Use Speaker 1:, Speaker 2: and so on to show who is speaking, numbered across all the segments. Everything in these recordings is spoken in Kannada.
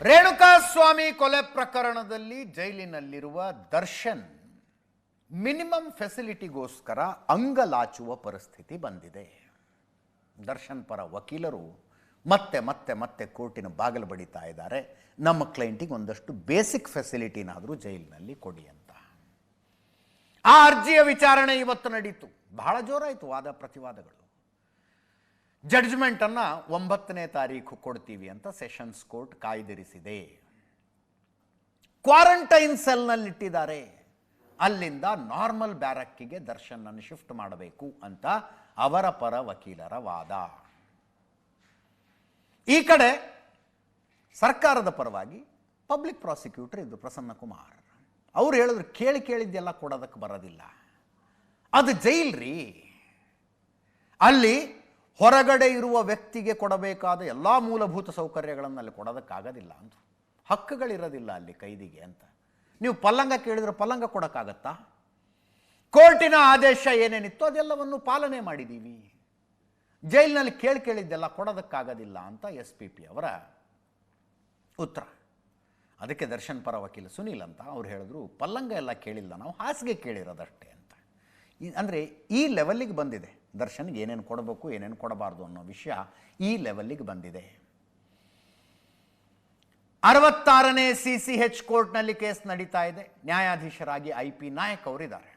Speaker 1: ರೇಣುಕಾಸ್ವಾಮಿ ಕೊಲೆ ಪ್ರಕರಣದಲ್ಲಿ ಜೈಲಿನಲ್ಲಿರುವ ದರ್ಶನ್ ಮಿನಿಮಮ್ ಫೆಸಿಲಿಟಿಗೋಸ್ಕರ ಅಂಗಲಾಚುವ ಪರಿಸ್ಥಿತಿ ಬಂದಿದೆ. ದರ್ಶನ್ ಪರ ವಕೀಲರು ಮತ್ತೆ ಮತ್ತೆ ಮತ್ತೆ ಕೋರ್ಟಿನ ಬಾಗಿಲು ಬಡಿತಾ ಇದ್ದಾರೆ. ನಮ್ಮ ಕ್ಲೈಂಟಿಗೆ ಒಂದಷ್ಟು ಬೇಸಿಕ್ ಫೆಸಿಲಿಟಿನಾದರೂ ಜೈಲಿನಲ್ಲಿ ಕೊಡಿ ಅಂತ. ಆ ಅರ್ಜಿಯ ವಿಚಾರಣೆ ಇವತ್ತು ನಡೀತು. ಬಹಳ ಜೋರಾಯಿತು ವಾದ ಪ್ರತಿವಾದಗಳು. ಜಡ್ಜ್ಮೆಂಟನ್ನು ಒಂಬತ್ತನೇ ತಾರೀಕು ಕೊಡ್ತೀವಿ ಅಂತ ಸೆಷನ್ಸ್ ಕೋರ್ಟ್ ಕಾಯ್ದಿರಿಸಿದೆ. ಕ್ವಾರಂಟೈನ್ ಸೆಲ್ನಲ್ಲಿಟ್ಟಿದ್ದಾರೆ ಅಲ್ಲಿಂದ ನಾರ್ಮಲ್ ಬ್ಯಾರಕ್ಕಿಗೆ ದರ್ಶನನ್ನು ಶಿಫ್ಟ್ ಮಾಡಬೇಕು ಅಂತ ಅವರ ಪರ ವಕೀಲರ ವಾದ. ಈ ಕಡೆ ಸರ್ಕಾರದ ಪರವಾಗಿ ಪಬ್ಲಿಕ್ ಪ್ರಾಸಿಕ್ಯೂಟರ್ ಇದ್ದು ಪ್ರಸನ್ನ ಕುಮಾರ್. ಅವ್ರು ಹೇಳಿದ್ರು, ಕೇಳಿ ಕೇಳಿದ್ದೆಲ್ಲ ಕೊಡೋದಕ್ಕೆ ಬರೋದಿಲ್ಲ. ಅದು ಜೈಲ್ ರೀ. ಅಲ್ಲಿ ಹೊರಗಡೆ ಇರುವ ವ್ಯಕ್ತಿಗೆ ಕೊಡಬೇಕಾದ ಎಲ್ಲ ಮೂಲಭೂತ ಸೌಕರ್ಯಗಳನ್ನು ಅಲ್ಲಿ ಕೊಡೋದಕ್ಕಾಗೋದಿಲ್ಲ ಅಂತ ಹಕ್ಕುಗಳಿರೋದಿಲ್ಲ ಅಲ್ಲಿ ಕೈದಿಗೆ ಅಂತ. ನೀವು ಪಲ್ಲಂಗ ಕೇಳಿದ್ರೆ ಪಲ್ಲಂಗ ಕೊಡೋಕ್ಕಾಗತ್ತಾ? ಕೋರ್ಟಿನ ಆದೇಶ ಏನೇನಿತ್ತು ಅದೆಲ್ಲವನ್ನು ಪಾಲನೆ ಮಾಡಿದ್ದೀವಿ ಜೈಲಿನಲ್ಲಿ ಕೇಳಿ ಕೇಳಿದ್ದೆಲ್ಲ ಕೊಡೋದಕ್ಕಾಗೋದಿಲ್ಲ ಅಂತ ಎಸ್ ಪಿ ಪಿ ಅವರ ಉತ್ತರ. ಅದಕ್ಕೆ ದರ್ಶನ್ ಪರ ವಕೀಲ ಸುನೀಲ್ ಅಂತ ಅವ್ರು ಹೇಳಿದ್ರು, ಪಲ್ಲಂಗ ಎಲ್ಲ ಕೇಳಿಲ್ಲ, ನಾವು ಹಾಸಿಗೆ ಕೇಳಿರೋದಷ್ಟೇ ಅಂತ. ಅಂದರೆ ಈ ಲೆವೆಲ್ಲಿಗೆ ಬಂದಿದೆ. ದರ್ಶನ್ಗೆ ಏನೇನು ಕೊಡಬೇಕು, ಏನೇನು ಕೊಡಬಾರ್ದು ಅನ್ನೋ ವಿಷಯ ಈ ಲೆವೆಲ್ಲಿಗೆ ಬಂದಿದೆ. ಅರವತ್ತಾರನೇ ಸಿ ಸಿ ಹೆಚ್ ಕೋರ್ಟ್ನಲ್ಲಿ ಕೇಸ್ ನಡೀತಾ ಇದೆ. ನ್ಯಾಯಾಧೀಶರಾಗಿ ಐ ಪಿ ನಾಯಕ್ ಅವರಿದ್ದಾರೆ.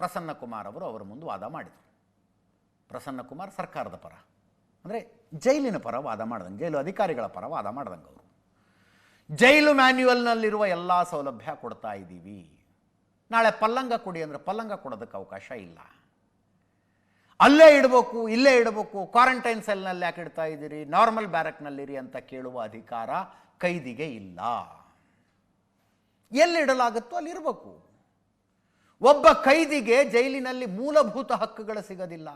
Speaker 1: ಪ್ರಸನ್ನ ಕುಮಾರ್ ಅವರು ಅವರ ಮುಂದೆ ವಾದ ಮಾಡಿದರು. ಪ್ರಸನ್ನ ಕುಮಾರ್ ಸರ್ಕಾರದ ಪರ. ಅಂದರೆ ಜೈಲಿನ ಪರ ವಾದ ಮಾಡ್ದಂಗೆ, ಜೈಲು ಅಧಿಕಾರಿಗಳ ಪರ ವಾದ ಮಾಡ್ದಂಗೆ ಅವರು. ಜೈಲು ಮ್ಯಾನ್ಯುವಲ್ನಲ್ಲಿರುವ ಎಲ್ಲ ಸೌಲಭ್ಯ ಕೊಡ್ತಾ ಇದ್ದೀವಿ. ನಾಳೆ ಪಲ್ಲಂಗ ಕೊಡಿ ಅಂದರೆ ಪಲ್ಲಂಗ ಕೊಡೋದಕ್ಕೆ ಅವಕಾಶ ಇಲ್ಲ. ಅಲ್ಲೇ ಇಡಬೇಕು, ಇಲ್ಲೇ ಇಡಬೇಕು ಕ್ವಾರಂಟೈನ್ ಸೆಲ್ನಲ್ಲಿ ಯಾಕೆ ಇಡ್ತಾ ಇದ್ದೀರಿ? ನಾರ್ಮಲ್ ಬ್ಯಾರಕ್ನಲ್ಲಿರಿ ಅಂತ ಕೇಳುವ ಅಧಿಕಾರ ಕೈದಿಗೆ ಇಲ್ಲ. ಎಲ್ಲಿಡಲಾಗುತ್ತೋ ಅಲ್ಲಿರಬೇಕು ಒಬ್ಬ ಕೈದಿಗೆ ಜೈಲಿನಲ್ಲಿ ಮೂಲಭೂತ ಹಕ್ಕುಗಳು ಸಿಗೋದಿಲ್ಲ.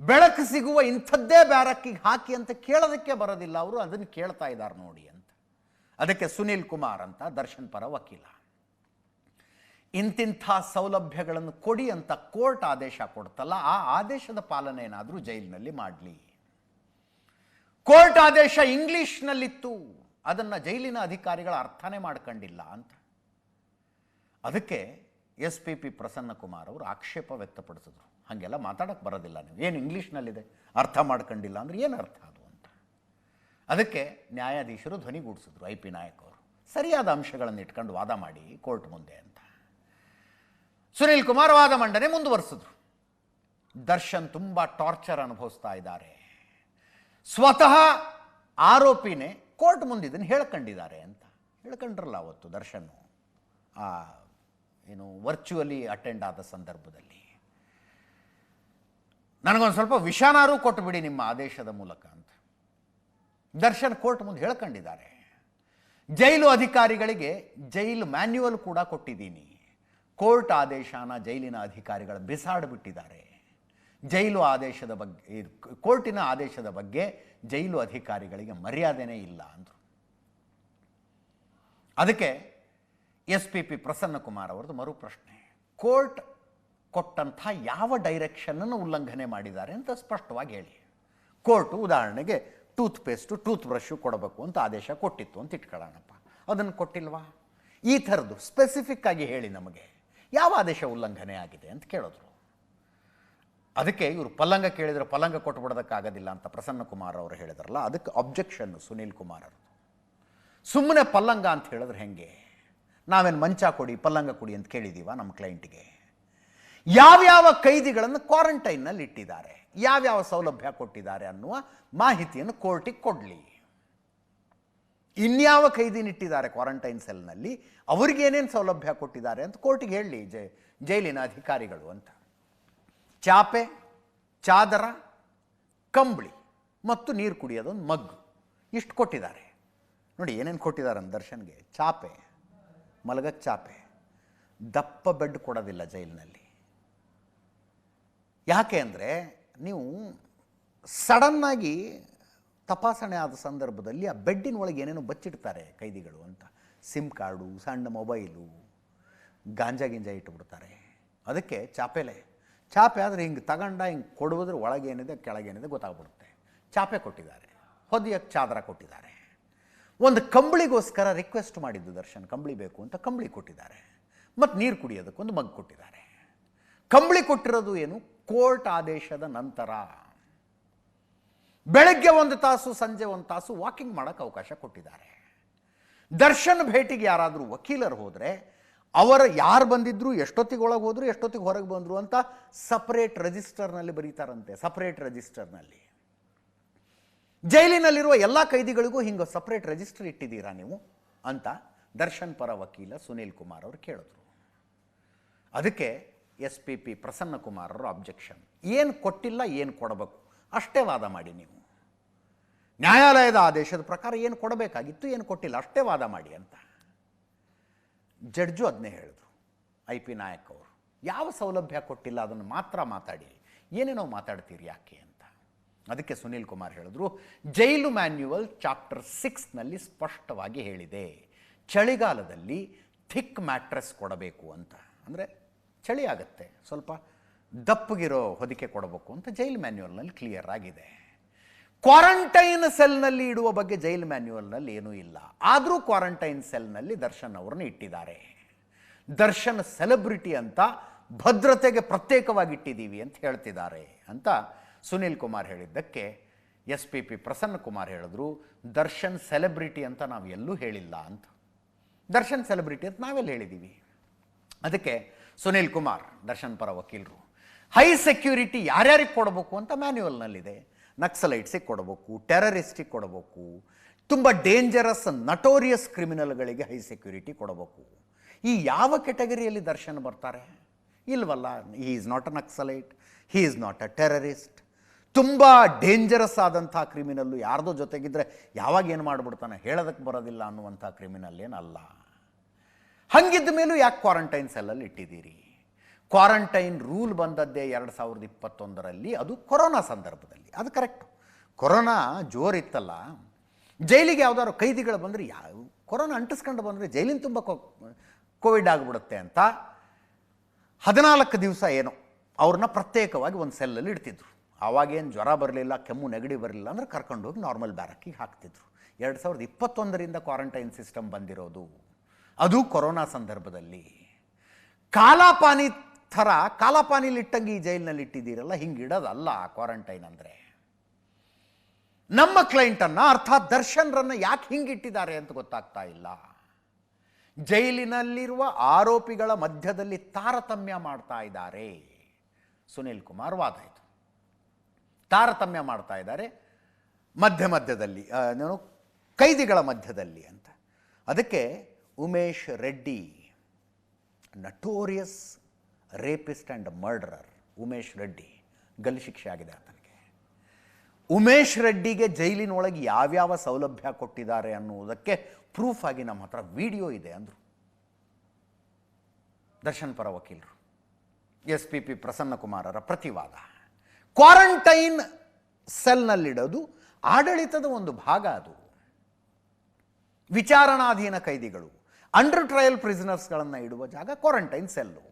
Speaker 1: ಬೆಳಕು ಸಿಗುವ ಇಂಥದ್ದೇ ಬ್ಯಾರಕ್ಕಿಗೆ ಹಾಕಿ ಅಂತ ಕೇಳೋದಕ್ಕೆ ಬರೋದಿಲ್ಲ. ಅವರು ಅದನ್ನು ಕೇಳ್ತಾ ಇದ್ದಾರೆ ನೋಡಿ ಅಂತ. ಅದಕ್ಕೆ ಸುನೀಲ್ ಕುಮಾರ್ ಅಂತ ದರ್ಶನ್ ಪರ ವಕೀಲ. ಇಂತಿಂಥ ಸೌಲಭ್ಯಗಳನ್ನು ಕೊಡಿ ಅಂತ ಕೋರ್ಟ್ ಆದೇಶ ಕೊಡ್ತಲ್ಲ, ಆ ಆದೇಶದ ಪಾಲನೆ ಏನಾದರೂ ಜೈಲಿನಲ್ಲಿ ಮಾಡಲಿ. ಕೋರ್ಟ್ ಆದೇಶ ಇಂಗ್ಲಿಷ್ನಲ್ಲಿತ್ತು. ಅದನ್ನು ಜೈಲಿನ ಅಧಿಕಾರಿಗಳ ಅರ್ಥನೇ ಮಾಡ್ಕೊಂಡಿಲ್ಲ ಅಂತ. ಅದಕ್ಕೆ S P P Prasanna Kumar ಅವರು ಆಕ್ಷೇಪ ವ್ಯಕ್ತಪಡಿಸಿದ್ರು. ಹಾಗೆಲ್ಲ ಮಾತಾಡಕ್ಕೆ ಬರೋದಿಲ್ಲ ನೀವು. ಏನು ಇಂಗ್ಲೀಷ್ನಲ್ಲಿದೆ? ಅರ್ಥ ಮಾಡ್ಕೊಂಡಿಲ್ಲ ಅಂದರೆ ಏನು ಅರ್ಥ ಅದು ಅಂತ. ಅದಕ್ಕೆ ನ್ಯಾಯಾಧೀಶರು ಧ್ವನಿಗೂಡಿಸಿದ್ರು ಐ ಪಿ ನಾಯಕ್ ಅವರು. ಸರಿಯಾದ ಅಂಶಗಳನ್ನು ಇಟ್ಕೊಂಡು ವಾದ ಮಾಡಿ ಕೋರ್ಟ್ ಮುಂದೆ ಅಂತ. ಸುನೀಲ್ ಕುಮಾರ್ ವಾದ ಮಂಡನೆ ಮುಂದುವರಿಸಿದ್ರು. ದರ್ಶನ್ ತುಂಬ ಟಾರ್ಚರ್ ಅನುಭವಿಸ್ತಾ ಇದ್ದಾರೆ. ಸ್ವತಃ ಆರೋಪಿನೇ ಕೋರ್ಟ್ ಮುಂದೆ ಇದನ್ನು ಹೇಳ್ಕೊಂಡಿದ್ದಾರೆ ಅಂತ. ಹೇಳ್ಕೊಂಡ್ರಲ್ಲ ಅವತ್ತು ದರ್ಶನ್. ಆ, ಏನು ವರ್ಚುವಲಿ ಅಟೆಂಡ್ ಆದ ಸಂದರ್ಭದಲ್ಲಿ. ನನಗೊಂದು ಸ್ವಲ್ಪ ವಿಷಾನಾರು ಕೊಟ್ಟುಬಿಡಿ ನಿಮ್ಮ ಆದೇಶದ ಮೂಲಕ ಅಂತ. ದರ್ಶನ್ ಕೋರ್ಟ್ ಮುಂದೆ ಹೇಳ್ಕೊಂಡಿದ್ದಾರೆ. ಜೈಲು ಅಧಿಕಾರಿಗಳಿಗೆ ಜೈಲು ಮ್ಯಾನ್ಯುವಲ್ ಕೂಡ ಕೊಟ್ಟಿದ್ದೀನಿ. ಕೋರ್ಟ್ ಆದೇಶನ ಜೈಲಿನ ಅಧಿಕಾರಿಗಳು ಬಿಸಾಡಿಬಿಟ್ಟಿದ್ದಾರೆ. ಜೈಲು ಆದೇಶದ ಬಗ್ಗೆ ಕೋರ್ಟಿನ ಆದೇಶದ ಬಗ್ಗೆ ಜೈಲು ಅಧಿಕಾರಿಗಳಿಗೆ ಮರ್ಯಾದೆನೇ ಇಲ್ಲ ಅಂದರು. ಅದಕ್ಕೆ S P P Prasanna Kumar ಅವರದ್ದು ಮರು ಪ್ರಶ್ನೆ ಕೋರ್ಟ್ ಕೊಟ್ಟಂಥ ಯಾವ ಡೈರೆಕ್ಷನನ್ನು ಉಲ್ಲಂಘನೆ ಮಾಡಿದ್ದಾರೆ ಅಂತ ಸ್ಪಷ್ಟವಾಗಿ ಹೇಳಿ. ಕೋರ್ಟು ಉದಾಹರಣೆಗೆ ಟೂತ್ ಪೇಸ್ಟು ಟೂತ್ ಬ್ರಷ್ಷು ಕೊಡಬೇಕು ಅಂತ ಆದೇಶ ಕೊಟ್ಟಿತ್ತು ಅಂತ ಇಟ್ಕೊಳ್ಳೋಣಪ್ಪ. ಅದನ್ನು ಕೊಟ್ಟಿಲ್ವಾ? ಈ ಥರದ್ದು ಸ್ಪೆಸಿಫಿಕ್ ಆಗಿ ಹೇಳಿ ನಮಗೆ. ಯಾವ ಆದೇಶ ಉಲ್ಲಂಘನೆ ಆಗಿದೆ ಅಂತ ಕೇಳಿದ್ರು. ಅದಕ್ಕೆ ಇವರು ಪಲ್ಲಂಗ ಕೇಳಿದರೆ ಪಲ್ಲಂಗ ಕೊಟ್ಬಿಡೋದಕ್ಕಾಗೋದಿಲ್ಲ ಅಂತ ಪ್ರಸನ್ನ ಕುಮಾರ್ ಅವರು ಹೇಳಿದ್ರಲ್ಲ, ಅದಕ್ಕೆ ಅಬ್ಜೆಕ್ಷನ್ನು ಸುನೀಲ್ ಕುಮಾರ್ ಅವರು ಸುಮ್ಮನೆ ಪಲ್ಲಂಗ ಅಂತ ಹೇಳಿದ್ರೆ ಹೆಂಗೆ? ನಾವೇನು ಮಂಚ ಕೊಡಿ, ಪಲ್ಲಂಗ ಕೊಡಿ ಅಂತ ಕೇಳಿದ್ದೀವ ನಮ್ಮ ಕ್ಲೈಂಟ್ಗೆ ಯಾವ್ಯಾವ ಕೈದಿಗಳನ್ನು ಕ್ವಾರಂಟೈನ್ನಲ್ಲಿ ಇಟ್ಟಿದ್ದಾರೆ ಯಾವ್ಯಾವ ಸೌಲಭ್ಯ ಕೊಟ್ಟಿದ್ದಾರೆ ಅನ್ನುವ ಮಾಹಿತಿಯನ್ನು ಕೋರ್ಟಿಗೆ ಕೊಡಲಿ. ಇನ್ಯಾವ ಕೈದಿನಿಟ್ಟಿದ್ದಾರೆ ಕ್ವಾರಂಟೈನ್ ಸೆಲ್ನಲ್ಲಿ ಅವ್ರಿಗೆ ಏನೇನು ಸೌಲಭ್ಯ ಕೊಟ್ಟಿದ್ದಾರೆ ಅಂತ ಕೋರ್ಟಿಗೆ ಹೇಳಿ, ಜೈ, ಜೈಲಿನ ಅಧಿಕಾರಿಗಳು ಅಂತ. ಚಾಪೆ, ಚಾದರ, ಕಂಬಳಿ ಮತ್ತು ನೀರು ಕುಡಿಯೋದೊಂದು ಮಗ್ಗು. ಇಷ್ಟು ಕೊಟ್ಟಿದ್ದಾರೆ. ನೋಡಿ, ಏನೇನು ಕೊಟ್ಟಿದ್ದಾರೆ ಅಂತ ದರ್ಶನ್ಗೆ? ಚಾಪೆ ಮಲಗಕ್ಕೆ ಚಾಪೆ. ದಪ್ಪ ಬೆಡ್ ಕೊಡೋದಿಲ್ಲ ಜೈಲಿನಲ್ಲಿ. ಯಾಕೆ ಅಂದರೆ, ನೀವು ಸಡನ್ನಾಗಿ ತಪಾಸಣೆ ಆದ ಸಂದರ್ಭದಲ್ಲಿ ಆ ಬೆಡ್ಡಿನ ಒಳಗೆ ಏನೇನೋ ಬಚ್ಚಿಡ್ತಾರೆ ಕೈದಿಗಳು ಅಂತ. ಸಿಮ್ ಕಾರ್ಡು, ಸಣ್ಣ ಮೊಬೈಲು, ಗಾಂಜಾ ಗಿಂಜಾ ಇಟ್ಟುಬಿಡ್ತಾರೆ ಅದಕ್ಕೆ ಚಾಪೆಲೆ ಚಾಪೆ ಆದರೆ ಹಿಂಗೆ ತಗೊಂಡ ಹಿಂಗೆ ಕೊಡುವುದ್ರ ಒಳಗೇನಿದೆ ಕೆಳಗೇನಿದೆ ಗೊತ್ತಾಗ್ಬಿಡುತ್ತೆ. ಚಾಪೆ ಕೊಟ್ಟಿದ್ದಾರೆ. ಹೊದಿಯಕ್ಕೆ ಚಾದರ ಕೊಟ್ಟಿದ್ದಾರೆ. ಒಂದು ಕಂಬಳಿಗೋಸ್ಕರ ರಿಕ್ವೆಸ್ಟ್ ಮಾಡಿದ್ದು ದರ್ಶನ್, ಕಂಬಳಿ ಬೇಕು ಅಂತ ಕಂಬಳಿ ಕೊಟ್ಟಿದ್ದಾರೆ. ಮತ್ತು ನೀರು ಕುಡಿಯೋದಕ್ಕೊಂದು ಮಗ್ ಕೊಟ್ಟಿದ್ದಾರೆ. ಕಂಬಳಿ ಕೊಟ್ಟಿರೋದು ಏನು? ಕೋರ್ಟ್ ಆದೇಶದ ನಂತರ. ಬೆಳಗ್ಗೆ ಒಂದು ತಾಸು, ಸಂಜೆ ಒಂದು ತಾಸು ವಾಕಿಂಗ್ ಮಾಡೋಕ್ಕೆ ಅವಕಾಶ ಕೊಟ್ಟಿದ್ದಾರೆ. ದರ್ಶನ್ ಭೇಟಿಗೆ ಯಾರಾದರೂ ವಕೀಲರು ಹೋದರೆ ಅವರ ಯಾರು ಬಂದಿದ್ರು, ಎಷ್ಟೊತ್ತಿಗೆ ಒಳಗೆ ಹೋದರು, ಎಷ್ಟೊತ್ತಿಗೆ ಹೊರಗೆ ಬಂದರು ಅಂತ ಸಪ್ರೇಟ್ ರಿಜಿಸ್ಟರ್ನಲ್ಲಿ ಬರೀತಾರಂತೆ ಸಪ್ರೇಟ್ ರಿಜಿಸ್ಟರ್ನಲ್ಲಿ ಜೈಲಿನಲ್ಲಿರುವ ಎಲ್ಲ ಕೈದಿಗಳಿಗೂ ಹಿಂಗೆ ಸಪ್ರೇಟ್ ರಿಜಿಸ್ಟರ್ ಇಟ್ಟಿದ್ದೀರಾ ನೀವು ಅಂತ ದರ್ಶನ್ ಪರ ವಕೀಲ ಸುನೀಲ್ ಕುಮಾರ್ ಅವರು ಕೇಳಿದ್ರು. ಅದಕ್ಕೆ S P P Prasanna Kumar ಅವರು ಅಬ್ಜೆಕ್ಷನ್ ಏನು ಕೊಟ್ಟಿಲ್ಲ, ಏನು ಕೊಡಬೇಕು? ಅಷ್ಟೇ ವಾದ ಮಾಡಿ ನೀವು. ನ್ಯಾಯಾಲಯದ ಆದೇಶದ ಪ್ರಕಾರ ಏನು ಕೊಡಬೇಕಾಗಿತ್ತು, ಏನು ಕೊಟ್ಟಿಲ್ಲ, ಅಷ್ಟೇ ವಾದ ಮಾಡಿ ಅಂತ. ಜಡ್ಜು ಅದನ್ನೇ ಹೇಳಿದ್ರು, ಐ ಪಿ ನಾಯಕ್ ಅವರು. ಯಾವ ಸೌಲಭ್ಯ ಕೊಟ್ಟಿಲ್ಲ, ಅದನ್ನು ಮಾತ್ರ ಮಾತಾಡಿ. ಏನೇನೋ ಮಾತಾಡ್ತೀರಿ ಯಾಕೆ ಅಂತ. ಅದಕ್ಕೆ ಸುನೀಲ್ ಕುಮಾರ್ ಹೇಳಿದ್ರು, ಜೈಲು ಮ್ಯಾನ್ಯುವಲ್ ಚಾಪ್ಟರ್ ಸಿಕ್ಸ್ನಲ್ಲಿ ಸ್ಪಷ್ಟವಾಗಿ ಹೇಳಿದೆ, ಚಳಿಗಾಲದಲ್ಲಿ ಥಿಕ್ ಮ್ಯಾಟ್ರೆಸ್ ಕೊಡಬೇಕು ಅಂತ. ಅಂದರೆ ಚಳಿ ಆಗುತ್ತೆ, ಸ್ವಲ್ಪ ದಪ್ಪಗಿರೋ ಹೊದಿಕೆ ಕೊಡಬೇಕು ಅಂತ ಜೈಲ್ ಮ್ಯಾನ್ಯುವಲ್ನಲ್ಲಿ ಕ್ಲಿಯರ್ ಆಗಿದೆ. ಕ್ವಾರಂಟೈನ್ ಸೆಲ್ನಲ್ಲಿ ಇಡುವ ಬಗ್ಗೆ ಜೈಲ್ ಮ್ಯಾನ್ಯುವಲ್ನಲ್ಲಿ ಏನೂ ಇಲ್ಲ. ಆದರೂ ಕ್ವಾರಂಟೈನ್ ಸೆಲ್ನಲ್ಲಿ ದರ್ಶನ್ ಅವರನ್ನು ಇಟ್ಟಿದ್ದಾರೆ. ದರ್ಶನ್ ಸೆಲೆಬ್ರಿಟಿ ಅಂತ ಭದ್ರತೆಗೆ ಪ್ರತ್ಯೇಕವಾಗಿ ಇಟ್ಟಿದ್ದೀವಿ ಅಂತ ಹೇಳ್ತಿದ್ದಾರೆ ಅಂತ ಸುನೀಲ್ ಕುಮಾರ್ ಹೇಳಿದ್ದಕ್ಕೆ S P P Prasanna Kumar ಹೇಳಿದ್ರು, ದರ್ಶನ್ ಸೆಲೆಬ್ರಿಟಿ ಅಂತ ನಾವು ಎಲ್ಲೂ ಹೇಳಿಲ್ಲ ಅಂತ. ದರ್ಶನ್ ಸೆಲೆಬ್ರಿಟಿ ಅಂತ ನಾವೆಲ್ಲ ಹೇಳಿದ್ದೀವಿ. ಅದಕ್ಕೆ ಸುನೀಲ್ ಕುಮಾರ್, ದರ್ಶನ್ ಪರ ವಕೀಲರು ಹೈ ಸೆಕ್ಯೂರಿಟಿ ಯಾರ್ಯಾರಿಗೆ ಕೊಡಬೇಕು ಅಂತ ಮ್ಯಾನ್ಯುವಲ್ನಲ್ಲಿದೆ ನಕ್ಸಲೈಟ್ಸಿಗೆ ಕೊಡಬೇಕು ಟೆರರಿಸ್ಟಿಗೆ ಕೊಡಬೇಕು, ತುಂಬ ಡೇಂಜರಸ್ ನಟೋರಿಯಸ್ ಕ್ರಿಮಿನಲ್ಗಳಿಗೆ ಹೈ ಸೆಕ್ಯೂರಿಟಿ ಕೊಡಬೇಕು. ಈ ಯಾವ ಕೆಟಗರಿಯಲ್ಲಿ ದರ್ಶನ್ ಬರ್ತಾರೆ? ಇಲ್ವಲ್ಲ he is not a naxalite he is not a terrorist ತುಂಬ ಡೇಂಜರಸ್ ಆದಂಥ ಕ್ರಿಮಿನಲ್ಲು ಯಾರ್ದೋ ಜೊತೆಗಿದ್ರೆ ಯಾವಾಗ ಏನು ಮಾಡಿಬಿಡ್ತಾನೆ? ಹೇಳೋದಕ್ಕೆ ಬರೋದಿಲ್ಲ ಅನ್ನುವಂಥ ಕ್ರಿಮಿನಲ್ ಏನಲ್ಲ. ಹಂಗಿದ್ದ ಮೇಲೂ ಯಾಕೆ ಕ್ವಾರಂಟೈನ್ ಸೆಲ್ಲಲ್ಲಿ ಇಟ್ಟಿದ್ದೀರಿ? ಕ್ವಾರಂಟೈನ್ ರೂಲ್ ಬಂದದ್ದೇ ಎರಡು ಸಾವಿರದ ಇಪ್ಪತ್ತೊಂದರಲ್ಲಿ ಅದು ಕೊರೋನಾ ಸಂದರ್ಭದಲ್ಲಿ. ಅದು ಕರೆಕ್ಟು. ಕೊರೋನಾ ಜೋರಿತ್ತಲ್ಲ. ಜೈಲಿಗೆ ಯಾವುದಾದ್ರು ಕೈದಿಗಳು ಬಂದರೆ ಯಾವ ಕೊರೋನಾ ಅಂಟಿಸ್ಕೊಂಡು ಬಂದರೆ ಜೈಲಿನ ತುಂಬ ಕೋವಿಡ್ ಆಗಿಬಿಡುತ್ತೆ ಅಂತ ಹದಿನಾಲ್ಕು ದಿವಸ ಏನೋ ಅವ್ರನ್ನ ಪ್ರತ್ಯೇಕವಾಗಿ ಒಂದು ಸೆಲ್ಲಲ್ಲಿ ಇಡ್ತಿದ್ರು. ಆವಾಗೇನು ಜ್ವರ ಬರಲಿಲ್ಲ, ಕೆಮ್ಮು ನೆಗಡಿ ಬರಲಿಲ್ಲ ಅಂದರೆ ಕರ್ಕೊಂಡೋಗಿ ನಾರ್ಮಲ್ ಬ್ಯಾರಕ್ಕಿಗೆ ಹಾಕ್ತಿದ್ರು. ಎರಡು ಸಾವಿರದ ಇಪ್ಪತ್ತೊಂದರಿಂದ ಕ್ವಾರಂಟೈನ್ ಸಿಸ್ಟಮ್ ಬಂದಿರೋದು. ಅದು ಕೊರೋನಾ ಸಂದರ್ಭದಲ್ಲಿ. ಕಾಲಾಪಾನಿ ಥರ ಕಾಲಪಾನಿಲಿ ಇಟ್ಟಂಗೆ ಈ ಜೈಲಿನಲ್ಲಿ ಇಟ್ಟಿದ್ದೀರಲ್ಲ ಹಿಂಗೆ ಇಡೋದಲ್ಲ ಕ್ವಾರಂಟೈನ್ ಅಂದರೆ. ನಮ್ಮ ಕ್ಲೈಂಟನ್ನು ಅರ್ಥಾತ್ ದರ್ಶನ್ರನ್ನು ಯಾಕೆ ಹಿಂಗೆ ಇಟ್ಟಿದ್ದಾರೆ ಅಂತ ಗೊತ್ತಾಗ್ತಾ ಇಲ್ಲ. ಜೈಲಿನಲ್ಲಿರುವ ಆರೋಪಿಗಳ ಮಧ್ಯದಲ್ಲಿ ತಾರತಮ್ಯ ಮಾಡ್ತಾ ಇದ್ದಾರೆ. ಸುನೀಲ್ ಕುಮಾರ್, ವಾದ ತಾರತಮ್ಯ ಮಾಡ್ತಾ ಇದ್ದಾರೆ ಮಧ್ಯ ಮಧ್ಯದಲ್ಲಿ ಕೈದಿಗಳ ಮಧ್ಯದಲ್ಲಿ ಅಂತ. ಅದಕ್ಕೆ Umesh Reddy notorious rapist and murderer Umesh Reddy, ಗಲ್ಲು ಶಿಕ್ಷೆ ಆಗಿದೆ ಆತನಿಗೆ. ಉಮೇಶ್ ರೆಡ್ಡಿಗೆ ಜೈಲಿನೊಳಗೆ ಯಾವ್ಯಾವ ಸೌಲಭ್ಯ ಕೊಟ್ಟಿದ್ದಾರೆ ಅನ್ನುವುದಕ್ಕೆ ಪ್ರೂಫ್ ಆಗಿ ನಮ್ಮ ಹತ್ರ ವಿಡಿಯೋ ಇದೆ ಅಂದರು. ದರ್ಶನ್ ಪರ ವಕೀಲರು, ಎಸ್ ಪಿ ಪಿ ಪ್ರಸನ್ನಕುಮಾರರ ಪ್ರತಿವಾದ. ಕ್ವಾರಂಟೈನ್ ಸೆಲ್ನಲ್ಲಿಡೋದು ಆಡಳಿತದ ಒಂದು ಭಾಗ ಅದು. ವಿಚಾರಣಾಧೀನ ಕೈದಿಗಳು ಅಂಡರ್ ಟ್ರಯಲ್ ಪ್ರಿಸನರ್ಸ್ಗಳನ್ನು ಇಡುವ ಜಾಗ ಕ್ವಾರಂಟೈನ್ ಸೆಲ್ಲು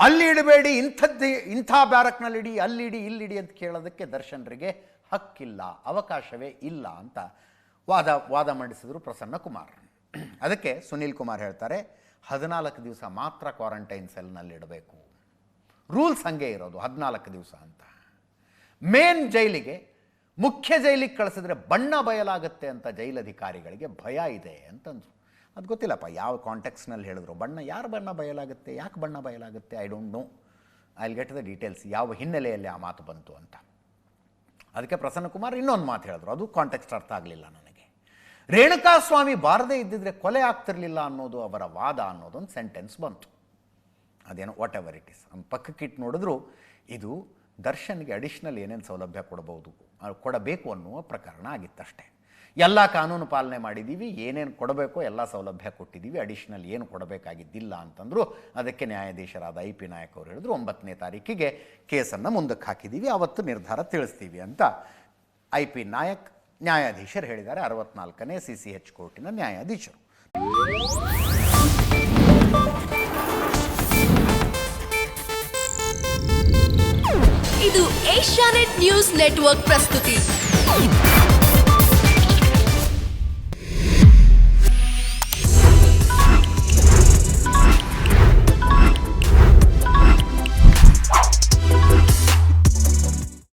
Speaker 1: ಅಲ್ಲಿ ಇಡಬೇಡಿ, ಇಂಥದ್ದೇ, ಇಂಥ ಬ್ಯಾರಕ್ನಲ್ಲಿಡಿ, ಅಲ್ಲಿಡಿ, ಇಲ್ಲಿಡಿ ಅಂತ ಕೇಳೋದಕ್ಕೆ ದರ್ಶನರಿಗೆ ಹಕ್ಕಿಲ್ಲ, ಅವಕಾಶವೇ ಇಲ್ಲ ಅಂತ ವಾದ ವಾದ ಮಂಡಿಸಿದರು ಪ್ರಸನ್ನ ಕುಮಾರ್. ಅದಕ್ಕೆ ಸುನೀಲ್ ಕುಮಾರ್ ಹೇಳ್ತಾರೆ, ಹದಿನಾಲ್ಕು ದಿವಸ ಮಾತ್ರ ಕ್ವಾರಂಟೈನ್ ಸೆಲ್ನಲ್ಲಿ ಇಡಬೇಕು. ರೂಲ್ಸ್ ಹಂಗೆ ಇರೋದು, ಹದಿನಾಲ್ಕು ದಿವಸ ಅಂತ. ಮೇನ್ ಜೈಲಿಗೆ, ಮುಖ್ಯ ಜೈಲಿಗೆ ಕಳಿಸಿದ್ರೆ ಬಣ್ಣ ಬಯಲಾಗುತ್ತೆ ಅಂತ ಜೈಲಧಿಕಾರಿಗಳಿಗೆ ಭಯ ಇದೆ ಅಂತಂದ್ರು. ಅದು ಗೊತ್ತಿಲ್ಲಪ್ಪ, ಯಾವ ಕಾಂಟೆಕ್ಸ್ನಲ್ಲಿ ಹೇಳಿದ್ರು. ಬಣ್ಣ, ಯಾರು ಬಣ್ಣ ಬಯಲಾಗುತ್ತೆ, ಯಾಕೆ ಬಣ್ಣ ಬಯಲಾಗುತ್ತೆ I don't know I get the details ಯಾವ ಹಿನ್ನೆಲೆಯಲ್ಲಿ ಆ ಮಾತು ಬಂತು ಅಂತ. ಅದಕ್ಕೆ ಪ್ರಸನ್ನ ಕುಮಾರ್ ಇನ್ನೊಂದು ಮಾತು ಹೇಳಿದ್ರು. ಅದು ಕಾಂಟೆಕ್ಸ್ಟ್ ಅರ್ಥ ಆಗಲಿಲ್ಲ ನನಗೆ. ರೇಣುಕಾಸ್ವಾಮಿ ಬಾರದೇ ಇದ್ದಿದ್ರೆ ಕೊಲೆ ಆಗ್ತಿರ್ಲಿಲ್ಲ ಅನ್ನೋದು ಅವರ ವಾದ ಅನ್ನೋದೊಂದು ಸೆಂಟೆನ್ಸ್ ಬಂತು. ಅದೇನೋ ವಾಟ್ ಎವರ್ ಇಟ್ ಇಸ್ ಪಕ್ಕಕ್ಕಿಟ್ಟು ನೋಡಿದ್ರು, ಇದು ದರ್ಶನ್ಗೆ ಅಡಿಷ್ನಲ್ ಏನೇನು ಸೌಲಭ್ಯ ಕೊಡಬಹುದು ಕೊಡಬೇಕು ಅನ್ನುವ ಪ್ರಕರಣ ಆಗಿತ್ತಷ್ಟೇ. ಎಲ್ಲ ಕಾನೂನು ಪಾಲನೆ ಮಾಡಿದ್ದೀವಿ ಏನೇನು ಕೊಡಬೇಕೋ ಎಲ್ಲ ಸೌಲಭ್ಯ ಕೊಟ್ಟಿದ್ದೀವಿ ಅಡಿಷ್ನಲ್ ಏನು ಕೊಡಬೇಕಾಗಿದ್ದಿಲ್ಲ ಅಂತಂದರು ಅದಕ್ಕೆ ನ್ಯಾಯಾಧೀಶರಾದ ಐ ಪಿ ನಾಯಕ್ ಅವರು ಹೇಳಿದ್ರು ಒಂಬತ್ತನೇ ತಾರೀಕಿಗೆ ಕೇಸನ್ನು ಮುಂದಕ್ಕೆ ಹಾಕಿದ್ದೀವಿ ಅವತ್ತು ನಿರ್ಧಾರ ತಿಳಿಸ್ತೀವಿ ಅಂತ ಐ ಪಿ ನಾಯಕ್ ನ್ಯಾಯಾಧೀಶರು ಹೇಳಿದ್ದಾರೆ, ಅರವತ್ನಾಲ್ಕನೇ ಸಿ ಸಿ ಎಚ್ ಕೋರ್ಟಿನ ನ್ಯಾಯಾಧೀಶರು.
Speaker 2: ಇದು ಏಷ್ಯಾನೆಟ್ ನ್ಯೂಸ್ ನೆಟ್ವರ್ಕ್ ಪ್ರಸ್ತುತಿ.